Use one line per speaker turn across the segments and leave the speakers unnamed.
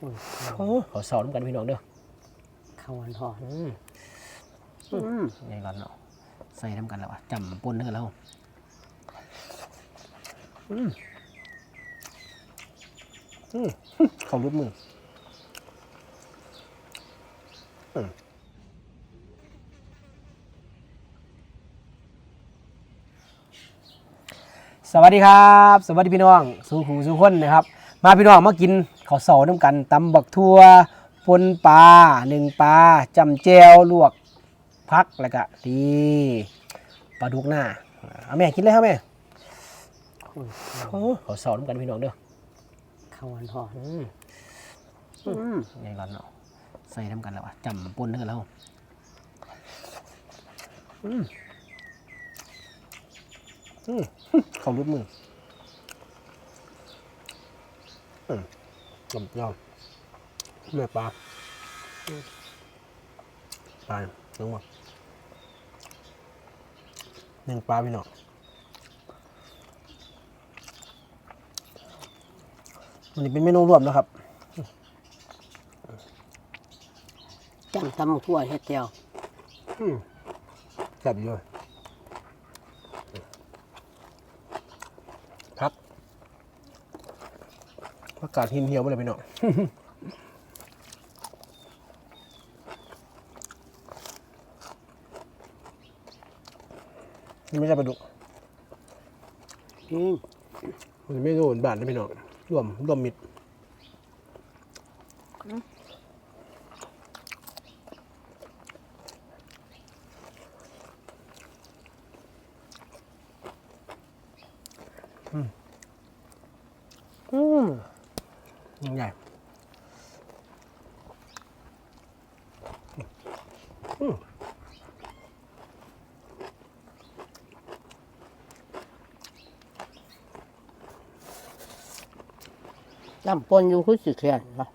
โอ้ขอสอนกันพี่น้องเด้อ
ข้าวหวานหอน
อืมอืมยังร้อนเนาะใส่น้ำกันแล้ววะจำปนเด้อแล้วอืมอืมเขารุดมืออืมสวัสดีครับ สวัสดีพี่น้อง สู่หูสู่คนนะครับ มาพี่น้องมากิน ข้าวเสาน้ำกันตำบักทั่วปนปลาหนึ่งปลาจำแจวลวกพักแล้วก็ดีปลาดุกหน้าเอาแม่กินเลยครับแม่โอ้ข้าวเสาน้ำกันพี่น้องเด้อ
ข้าวหวานหอน
อืมอืมยังร้อนเนาะใส่น้ำกันแล้ววะจำปนเด้อแล้วอืมอืมเขารุดมือ อืมจำยอมแม่ปลาอืมปลาลงมาหนึ่งปลาพี่น้องมันนี้เป็นเมนูรวมนะครับ
จำตำทั่วเฮ็ดเดียว
อืมแซ่บอยู่เลยครับอากาศหินเหี่ยวไปเลยพี่น้องนี่ไม่ใช่ปลาดุก
อืม
มันไม่โดนบาทนะพี่น้องรวมรวมมิดอืม ยังใหญ่
จำปนอยู่คือสิแข็งเนาะ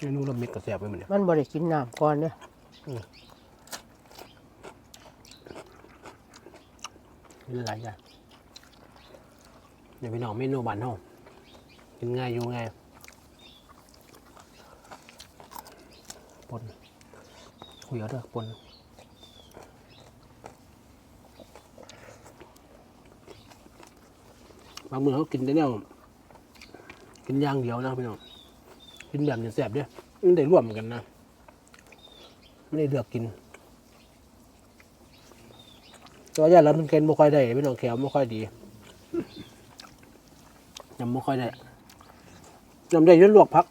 เมนูรวมมิดกับแซ่บไปเหมือนเนี่ย
มันบ่ได้กินน้ำก่อนเนี่ย
หลายอย่างเดี๋ยวพี่น้องเมนูบ้านเฮากินง่ายอยู่ง่ายปนคุยเอาเด้อปนบางมือเขากินได้แนวกินย่างเดียวนะพี่น้องกินแบบเนี้แซ่บเด้อมันได้ร่วมกันนะ ไม่ได้เลือกกิน ตัวใหญ่แล้วมันเกนไม่ค่อยได้พี่น้องแขวไม่ค่อยดียังไม่ค่อยได้ยำได้ยนลวกพัก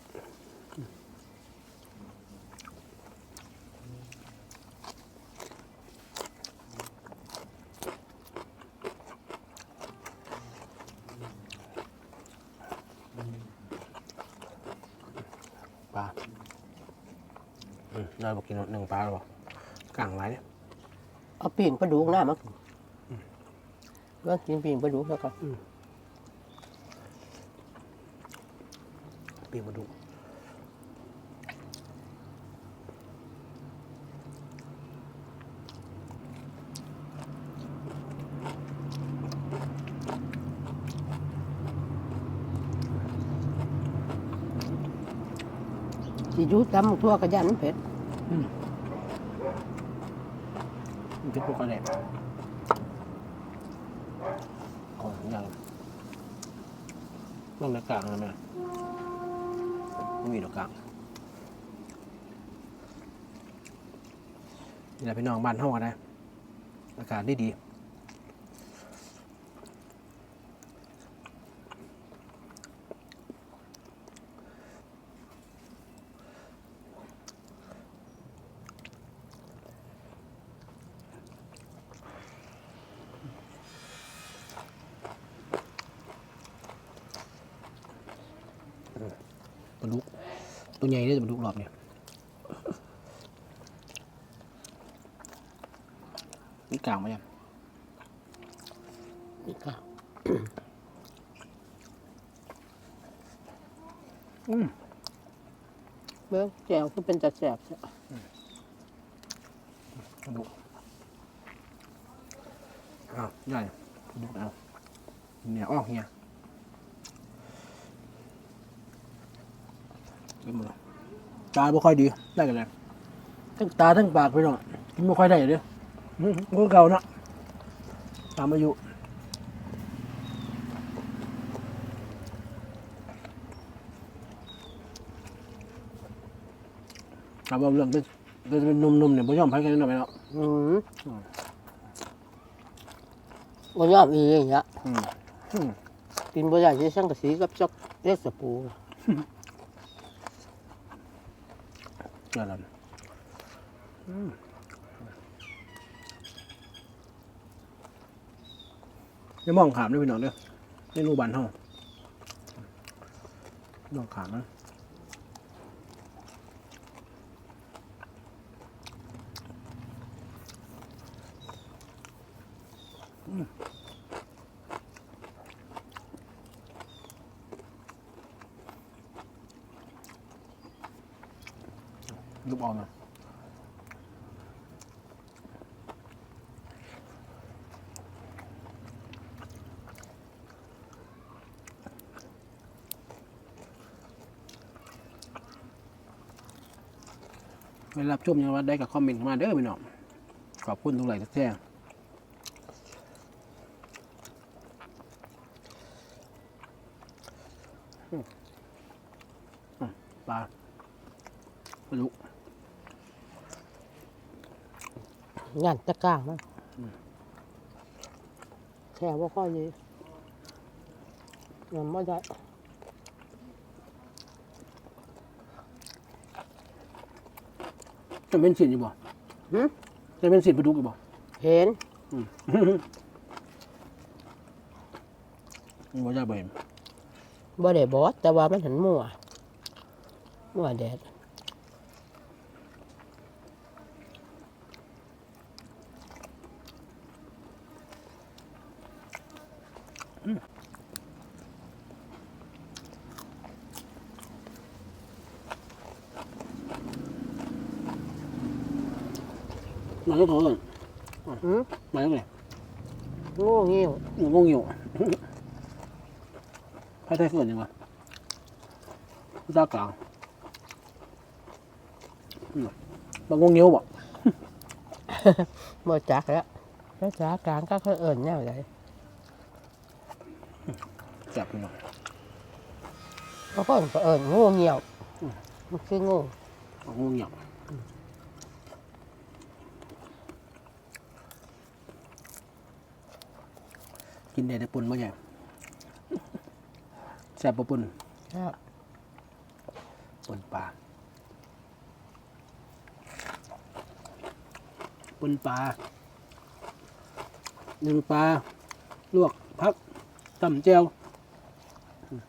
ปลาอืมได้บอกกินหนึ่งปลาหรอเปล่ากลางไรเนี่ย
เอาปีงปลาดุกหน้ามาว่ากินปีงปลาดุกแล้วก็
ปีมาดู
สิอยู่ตำทั่วกระยันมันเผ็ด
มันจะพวกอะไรของอย่างต้องในกลางนะแม่ไม่มีดอกกลางนี่แหละพี่น้องบ้านห้องนนะอากาศได้ดี ปลาดุก ตัวใหญ่เนี่ยปลาดุกรอบเนี่ยนี่กลางไหมยัง
นี่ค่ะ
อืม
เบิ่งแจ่วคือเป็นตะแสบจ้ะ
ปลาดุกอ้าวใหญ่ปลาดุกเอาเนี่ยอ้อเฮีย ต็มหมดเลยตาบ่ค่อยดีได้กันเลยทั้งตาทั้งปากพี่น้องกินบ่ค่อยได้เด้ออืมคนเก่าเนาะตามอายุครับว่าเรื่องเป็นเป็นหนุ่มๆเนี่ยบ่ยอมพักกันหน่อยเนาะ
อืมบ่ยอมอีอย่างเงี้ย
อืมอืม
กินบ่ได้สิสังกะสีกับจอกเล็กสปู
นั่นแหละอย่ามองขามด้วยพี่น้องเด้อเมนูบันเฮามองขามนะอืม ลูกออกมาเวลารับชมยังว่าได้กับคอมเมนต์มาเด้อพี่น้องขอบคุณทุกไลค์ทุกแจ้งอืมอืมปลา ปลาดุก
งานตะกร้างมั้งแค่บ่ค่อยดียังบ่ได้
จะเป็นสินอยู่บ่
หึ
จะเป็นสินปลาดุกอยู่บ่
เห็น
อืม บ่จะบ่เห็น
บ่ได้บอสแต่ว่ามันหันมั่วมั่วแดด
มาแล้วเขาเลย
อืม
มาแล้วไง
โง่เงี้ยว
งงอยู่ภาคใต้เกิดยังไงภาษากลางอืมบางงงเงี้ยวบ่
บ่จักแล้วภาษากลางก็เขาเอิ้นแนวใด
จับพี่น้อง
บางคนก็เอิ้นโง่เงี้ยวมันคือโง่
บางงงเงี้ยว กินได้แต่ปุ่นบ่ใหญ่แซ่บบ่ปุ่น
ครับ
ปุ่นปลาปุ่นปลาหนึ่งปลาลวกพักตำแจ่วอืม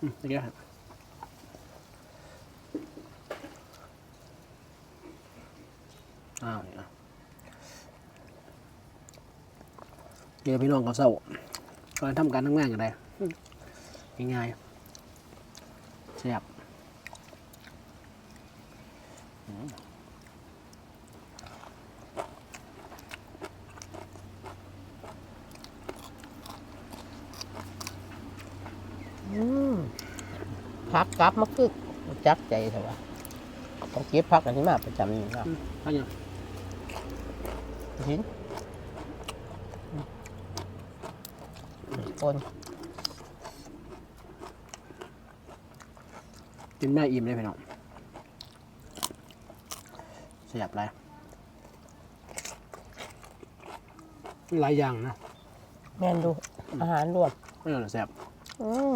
อืมโอเคครับอ้าวนี่อะ เดี๋ยวพี่น้องเขาเศร้าก็ทำการทำงานกันได้ง่ายๆแซ่บ
อืมพักกลับมาคือบ่จักใจเถอะว่าต้องเก็บพักอันนี้มาประจำนี่ครับ
พักยัง
เห็น คน
กินแม่อิ่มเลยพี่น้องแซ่บไรหลายอย่างนะ
แม่นดู อาหารรวม
ไม่เอาหรอกแซ่บ
อืม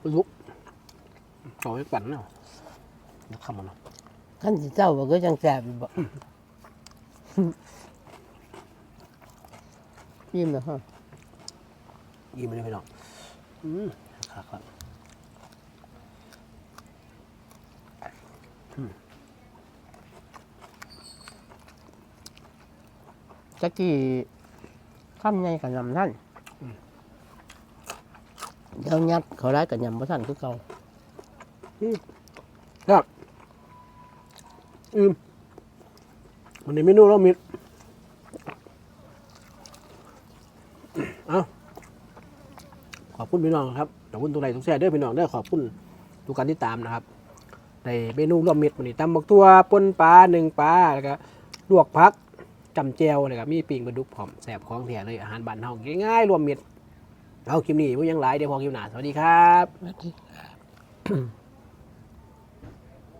ปลาดุกขอให้ปั่นเนาะนักคำมันเนาะ
ขั้นสิเจ้าบ่ก็จังแซ่บอยู่บ่ ยิ้มแล้วฮะ
อิ่มเลยพี่น้องอืมครับครับ
จักกี้ข้ามใหญ่กับยำท่านเดี๋ยวยัดเขาได้กับยำบ่ท่านคือเก่า
ครับอืมมันในเมนูเรามีเอาขอบ คุณพี่น้องครับขอบคุณทุกไลค์ทุกแชร์เด้อพี่น้องเด้อขอบคุณทุกการที่ตามนะครับในเมนูรวมมิตรวันนี้ตำบักทั่วปนปลาหนึ่งปลาแล้วก็ลวกพักจำเจวนะครับมีปิงปลาดุกผอมแสบของแถเลยอาหารบ้านเฮาง่ายๆรวมมิตรเอาคลิปนี้พวกยังหลายเดี๋ยวพอคลิปหน้าสวัสดีครับ
สวัสดีครับ